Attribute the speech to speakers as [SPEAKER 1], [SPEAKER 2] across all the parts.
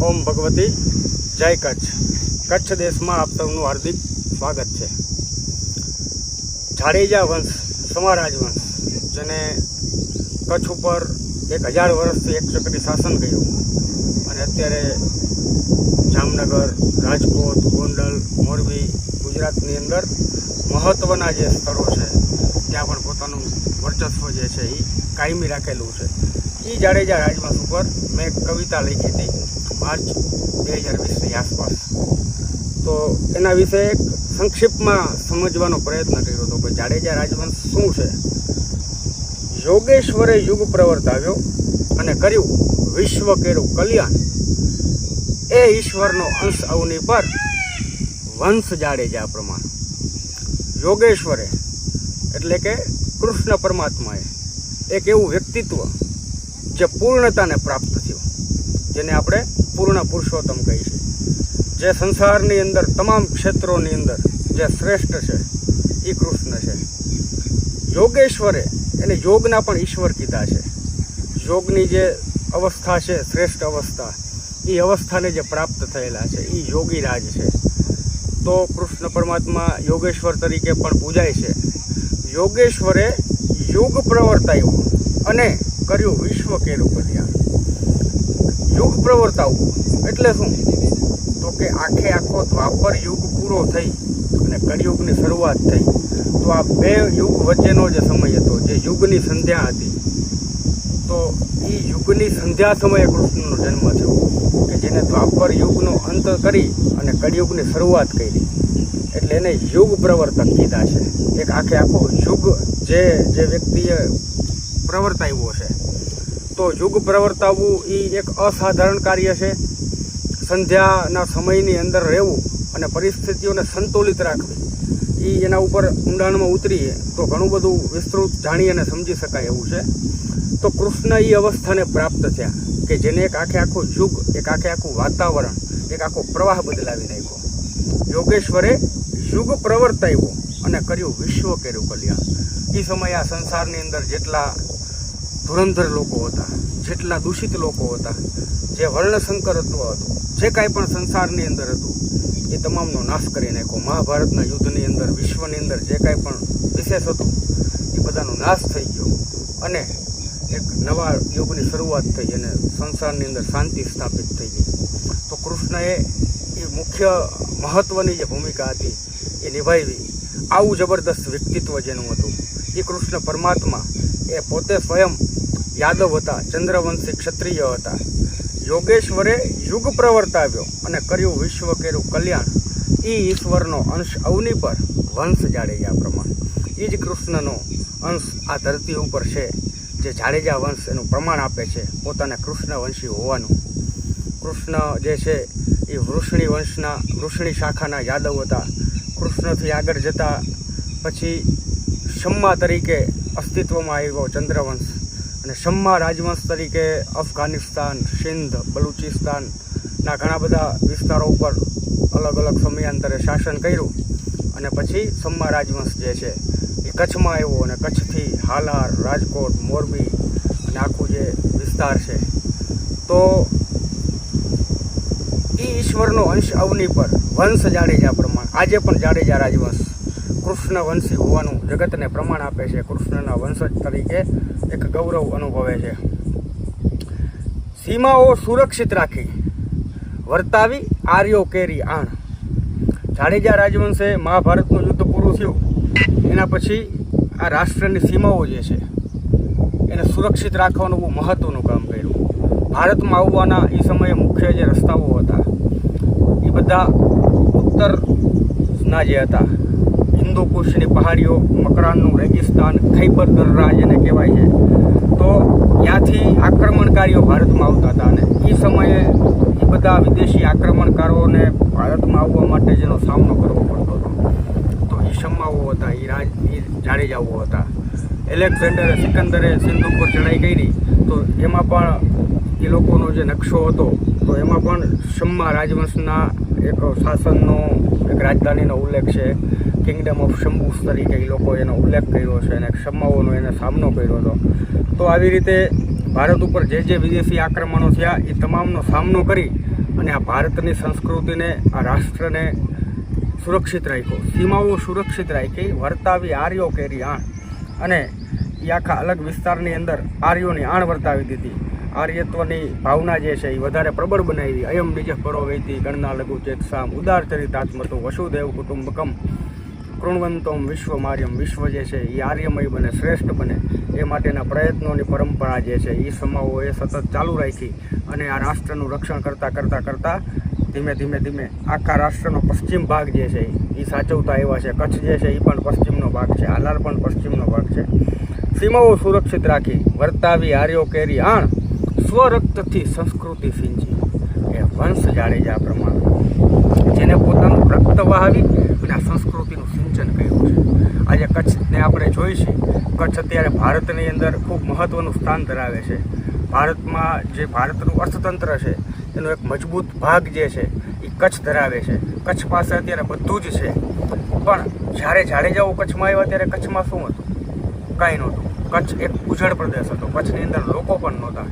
[SPEAKER 1] ઓમ ભગવતી, જય કચ્છ. કચ્છ દેશમાં આપ સૌનું હાર્દિક સ્વાગત છે. જાડેજા વંશ, સમારાજ વંશ, જેને કચ્છ ઉપર એક હજાર વર્ષથી એક ચક્રી શાસન કર્યું. અને અત્યારે જામનગર, રાજકોટ, ગોંડલ, મોરબી ગુજરાતની અંદર મહત્ત્વના જે સ્થળો છે, ત્યાં પણ પોતાનું વર્ચસ્વ જે છે એ કાયમી રાખેલું છે. એ જાડેજા રાજવંશ ઉપર મેં એક કવિતા લખી હતી, માર્ચ બે હજાર વીસની આસપાસ. તો એના વિશે એક સંક્ષિપ્તમાં સમજવાનો પ્રયત્ન કર્યો હતો કે જાડેજા રાજવંશ શું છે? યોગેશ્વરે યુગ પ્રવર્તાવ્યો અને કર્યું વિશ્વ કેરું કલ્યાણ. એ ઈશ્વરનો અંશ અવની પર વંશ જાડેજા પ્રમાણ. યોગેશ્વરે, એટલે કે કૃષ્ણ પરમાત્માએ, એક એવું વ્યક્તિત્વ જે પૂર્ણતાને પ્રાપ્ત થયું, જેને આપણે પૂર્ણ પુરુષોત્તમ કહીએ જે સંસારની અંદર તમામ ક્ષેત્રોની અંદર જે શ્રેષ્ઠ છે એ કૃષ્ણ છે. યોગેશ્વરે એને યોગના પણ ઈશ્વર કીધા છે. યોગની જે અવસ્થા છે, શ્રેષ્ઠ અવસ્થા, એ અવસ્થાને જે પ્રાપ્ત થયેલા છે, એ યોગી રાજ છે. તો કૃષ્ણ પરમાત્મા યોગેશ્વર તરીકે પણ પૂજાય છે. યોગેશ્વરે યોગ પ્રવર્તાયું અને કર્યું વિશ્વ કેરું કલ્યાણ યુગ પ્રવર્તાવું એટલે શું? તો કે આખે આખો દ્વાપર યુગ પૂરો થઈ અને કળિયુગની શરૂઆત થઈ. તો આ બે યુગ વચ્ચેનો જે સમય હતો, જે યુગની સંધ્યા હતી, તો એ યુગની સંધ્યા સમયે કૃષ્ણનો જન્મ થયો, કે જેને દ્વાપર યુગનો અંત કરી અને કળિયુગની શરૂઆત કરી. એટલે એને યુગ પ્રવર્તક કીધા છે. એક આખે આખો યુગ જે જે વ્યક્તિએ પ્રવર્તાવ્યો છે. તો યુગ પ્રવર્તાવવું એ એક અસાધારણ કાર્ય છે. સંધ્યાના સમયની અંદર રહેવું અને પરિસ્થિતિઓને સંતુલિત રાખવી એ એના ઉપર ઊંડાણમાં ઉતરીએ તો ઘણું બધું વિસ્તૃત જાણી અને સમજી શકાય એવું છે. તો કૃષ્ણ એ અવસ્થાને પ્રાપ્ત થયા કે જેને એક આખે આખું યુગ, એક આખે આખું વાતાવરણ, એક આખો પ્રવાહ બદલાવી નાખ્યો. યોગેશ્વરે યુગ પ્રવર્તાવ્યો અને કર્યું વિશ્વ કર્યું કલ્યાણ એ સમયે આ સંસારની અંદર જેટલા ધુરંધર લોકો હતા, જેટલા દૂષિત લોકો હતા, જે વર્ણશંકરત્વ હતું, જે કાંઈ પણ સંસારની અંદર હતું, એ તમામનો નાશ કરી નાખ્યો. મહાભારતના યુદ્ધની અંદર, વિશ્વની અંદર જે કાંઈ પણ વિશેષ હતું, એ બધાનો નાશ થઈ ગયો. અને એક નવા યુગની શરૂઆત થઈ અને સંસારની અંદર શાંતિ સ્થાપિત થઈ ગઈ. તો કૃષ્ણએ એ મુખ્ય મહત્ત્વની જે ભૂમિકા હતી, એ નિભાવી. આવું જબરદસ્ત વ્યક્તિત્વ જેનું હતું. એ કૃષ્ણ પરમાત્મા એ પોતે સ્વયં યાદવ હતા, ચંદ્રવંશી ક્ષત્રિય હતા. યોગેશ્વરે યુગ પ્રવર્તાવ્યો અને કર્યું વિશ્વ કેરું કલ્યાણ. એ ઈશ્વરનો અંશ અવની પર વંશ જાડેજા પ્રમાણ. એ જ કૃષ્ણનો અંશ આ ધરતી ઉપર છે, જે જાડેજા વંશ એનું પ્રમાણ આપે છે, પોતાને કૃષ્ણ વંશી હોવાનું. કૃષ્ણ જે છે એ વૃષ્ણી વંશના, વૃષ્ણી શાખાના યાદવ હતા. કૃષ્ણથી આગળ જતા પછી શમ્મા તરીકે અસ્તિત્વમાં આવ્યો ચંદ્રવંશ અને શમ્મા રાજવંશ તરીકે અફઘાનિસ્તાન, સિંધ, બલુચિસ્તાનના ઘણા બધા વિસ્તારો ઉપર અલગ અલગ સમયાંતરે શાસન કર્યું અને પછી શમ્મા રાજવંશ જે છે એ કચ્છમાં આવ્યો અને કચ્છથી હાલાર, રાજકોટ, મોરબી અને આખું જે વિસ્તાર છે. તો એ ઈશ્વરનો અંશ અવની પર, વંશ જાડેજા પ્રમાણ, આજે પણ જાડેજા રાજવંશ કૃષ્ણ વંશી હોવાનું જગતને પ્રમાણ આપે છે. કૃષ્ણના વંશજ તરીકે એક ગૌરવ અનુભવે છે. સીમાઓ સુરક્ષિત રાખી, વર્તાવી, આર્યો કેરી આણ. જાડેજા રાજવંશે મહાભારતનું યુદ્ધ પૂરું થયું. એના પછી આ રાષ્ટ્રની સીમાઓ જે છે, એને સુરક્ષિત રાખવાનું બહુ મહત્ત્વનું કામ કર્યું. ભારતમાં આવવાના એ સમયે મુખ્ય જે રસ્તાઓ હતા એ બધા ઉત્તરના જે હતા હિન્દુ કુશની પહાડીઓ મકરાનનું રેગિસ્તાન ખૈબર દરરા એને કહેવાય છે. તો ત્યાંથી આક્રમણકારીઓ ભારતમાં આવતા હતા અને એ સમયે એ બધા વિદેશી આક્રમણકારોને ભારતમાં આવવા માટે જેનો સામનો કરવો પડતો હતો. તો એ શમ્માઓ હતા એ રાજ એ જાડેજાઓ હતા. એલેક્ઝાન્ડરે સિકંદરે સિંધુ પર ચડાઈ કરી. તો એમાં પણ એ લોકોનો જે નકશો હતો, તો એમાં પણ શમ્મા રાજવંશના એક શાસનનો એક રાજધાનીનો ઉલ્લેખ છે. કિંગડમ ઓફ શંભુસ તરીકે એ લોકો એનો ઉલ્લેખ કર્યો છે અને ક્ષમાઓનો એને સામનો કર્યો હતો. તો આવી રીતે ભારત ઉપર જે જે વિદેશી આક્રમણો થયા એ તમામનો સામનો કરી અને આ ભારતની સંસ્કૃતિને, આ રાષ્ટ્રને સુરક્ષિત રાખ્યો. સીમાઓ સુરક્ષિત રાખી, વર્તાવી, આર્યો કેરી આણ. અને એ આખા અલગ વિસ્તારની અંદર આર્યોની આણ વર્તાવી દીધી. આર્યત્વની ભાવના જે છે એ વધારે પ્રબળ બનાવી. અયમ બીજ પરો વૈતી ગણના લઘુ ચેતસામ ઉદાર ચરિતાત્મતું વસુદેવ કુટુંબકમ. કૃણવંતોમ વિશ્વમાર્યમ. વિશ્વ જે છે એ આર્યમય બને, શ્રેષ્ઠ બને. એ માટેના પ્રયત્નોની પરંપરા જે છે એ સમાઓએ સતત ચાલુ રાખી અને આ રાષ્ટ્રનું રક્ષણ કરતાં કરતાં કરતાં ધીમે ધીમે ધીમે આખા રાષ્ટ્રનો પશ્ચિમ ભાગ જે છે એ સાચવતા એવા છે. કચ્છ જે છે એ પણ પશ્ચિમનો ભાગ છે. આલાર પણ પશ્ચિમનો ભાગ છે. સીમાઓ સુરક્ષિત રાખી વર્તાવી, આર્યો કેરી, આણ સ્વરક્તથી સંસ્કૃતિ સિંચી એ વંશ જાડેજા પ્રમાણે. જેને પોતાનું રક્ત વહાવી અને આ સંસ્કૃતિનું સિંચન કર્યું છે. આજે કચ્છને આપણે જોઈ કચ્છ અત્યારે ભારતની અંદર ખૂબ મહત્ત્વનું સ્થાન ધરાવે છે. ભારતમાં જે ભારતનું અર્થતંત્ર છે, એનો એક મજબૂત ભાગ જે છે એ કચ્છ ધરાવે છે. કચ્છ પાસે અત્યારે બધું જ છે. પણ જ્યારે જાડેજાઓ કચ્છમાં આવ્યા ત્યારે કચ્છમાં શું હતું? કાંઈ નહોતું. કચ્છ એક ઉજળ પ્રદેશ હતો. કચ્છની અંદર લોકો પણ નહોતા.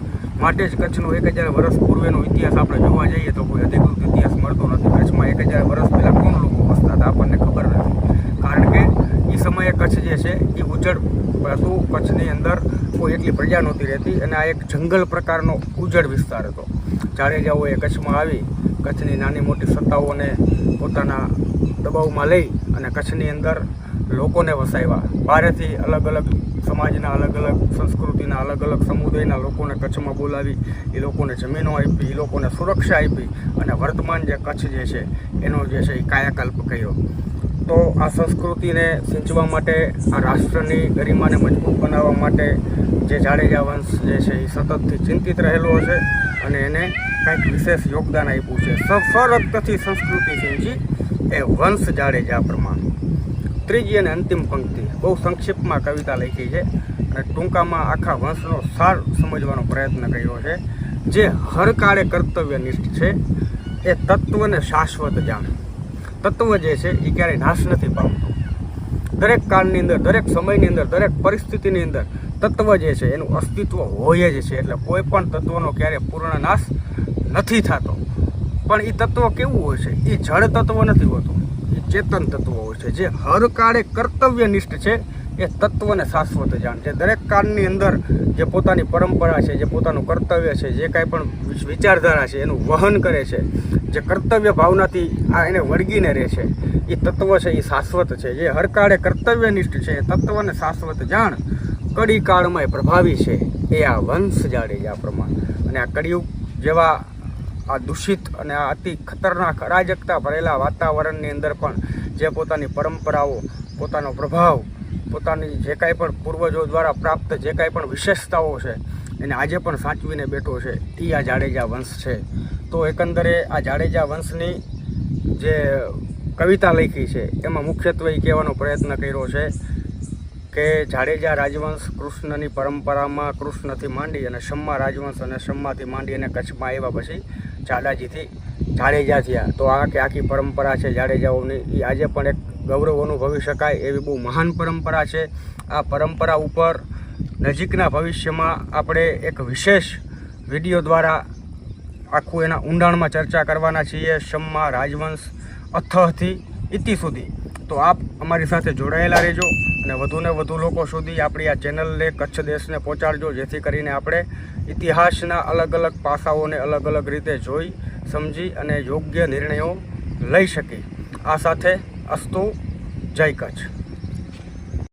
[SPEAKER 1] માટે જ કચ્છનો એક હજાર વર્ષ પૂર્વેનો ઇતિહાસ આપણે જોવા જઈએ તો કોઈ અધિકૃત ઇતિહાસ મળતો નથી. કચ્છમાં એક હજાર વર્ષ પહેલાં કોણ લોકો વસતા હતા આપણને ખબર નથી. કારણ કે એ સમયે કચ્છ જે છે એ ઉજળ હતું. કચ્છની અંદર કોઈ એટલી પ્રજા નહોતી રહેતી અને આ એક જંગલ પ્રકારનો ઉજળ વિસ્તાર હતો. જાડેજાઓએ કચ્છમાં આવી કચ્છની નાની મોટી સત્તાઓને પોતાના દબાવમાં લઈ અને કચ્છની અંદર લોકોને વસાવ્યા. બહારેથી અલગ અલગ સમાજના અલગ અલગ સંસ્કૃતિના અલગ અલગ સમુદાયના લોકોને કચ્છમાં બોલાવી, એ લોકોને જમીનો આપી, એ લોકોને સુરક્ષા આપી અને વર્તમાન જે કચ્છ જે છે, એનો જે છે એ કાયાકલ્પ કર્યો. તો આ સંસ્કૃતિને સિંચવા માટે, આ રાષ્ટ્રની ગરિમાને મજબૂત બનાવવા માટે જે જાડેજા વંશ જે છે એ સતતથી ચિંતિત રહેલો છે અને એને કંઈક વિશેષ યોગદાન આપ્યું છે. સ્વરક્તથી સંસ્કૃતિ સિંચી એ વંશ જાડેજા પ્રમાણે. ત્રીજી અને અંતિમ પંક્તિ. બહુ સંક્ષિપ્તમાં કવિતા લખી છે અને ટૂંકામાં આખા વંશનો સાર સમજવાનો પ્રયત્ન કર્યો છે. જે હરકાળે કર્તવ્યનિષ્ઠ છે, એ તત્વને શાશ્વત જાણ. તત્વ જે છે એ ક્યારેય નાશ નથી પામતું. દરેક કાળની અંદર, દરેક સમયની અંદર, દરેક પરિસ્થિતિની અંદર તત્વ જે છે, એનું અસ્તિત્વ હોય જ છે. એટલે કોઈ પણ તત્વનો ક્યારે પૂર્ણ નાશ નથી થતો. પણ એ તત્વ કેવું હોય છે? એ જળ તત્વ નથી હોતું. ચેતન તત્વ હોય છે. જે હર કાળે કર્તવ્યનિષ્ઠ છે, એ તત્વને શાશ્વત જાણ છે. દરેક કાળની અંદર જે પોતાની પરંપરા છે, જે પોતાનું કર્તવ્ય છે, જે કાંઈ પણ વિચારધારા છે, એનું વહન કરે છે, જે કર્તવ્ય ભાવનાથી આ એને વળગીને રહે છે, એ તત્વ છે, એ શાશ્વત છે. જે હરકાળે કર્તવ્યનિષ્ઠ છે, એ તત્વને શાશ્વત જાણ કડી કાળમાં પ્રભાવી છે. એ આ વંશ જાડેજા પ્રમાણ. અને આ કળિયુગ જેવા આ દૂષિત અને આ અતિ ખતરનાક અરાજકતા ભરેલા વાતાવરણની અંદર પણ જે પોતાની પરંપરાઓ, પોતાનો પ્રભાવ, પોતાની જે કાંઈ પણ પૂર્વજો દ્વારા પ્રાપ્ત જે કાંઈ પણ વિશેષતાઓ છે, એને આજે પણ સાચવીને બેઠો છે. એ આ જાડેજા વંશ છે. તો એકંદરે આ જાડેજા વંશની જે કવિતા લખી છે, એમાં મુખ્યત્વે એ કહેવાનો પ્રયત્ન કર્યો છે કે જાડેજા રાજવંશ કૃષ્ણની પરંપરામાં કૃષ્ણથી માંડી અને શમ્મા રાજવંશ અને શમ્માથી માંડી અને કચ્છમાં આવ્યા પછી જાડાજીથી જાડેજા થયા. તો આ કે આખી પરંપરા છે જાડેજાઓની. એ આજે પણ એક ગૌરવ અનુભવી શકાય એવી બહુ મહાન પરંપરા છે. આ પરંપરા ઉપર નજીકના ભવિષ્યમાં આપણે એક વિશેષ વીડિયો દ્વારા આખું એના ઊંડાણમાં ચર્ચા કરવાના છીએ. શમ્મા, રાજવંશ, અથથી ઇતિ સુધી. તો આપ અમારી સાથે જોડાયેલા રહેજો અને વધુને વધુ લોકો સુધી આપણી આ ચેનલને, કચ્છ દેશને પહોંચાડજો, જેથી કરીને આપણે ઇતિહાસના અલગ અલગ પાસાઓને અલગ અલગ રીતે જોઈ, સમજી અને યોગ્ય નિર્ણયો લઈ શકીએ. આ સાથે અસ્તુ, જય કચ્છ.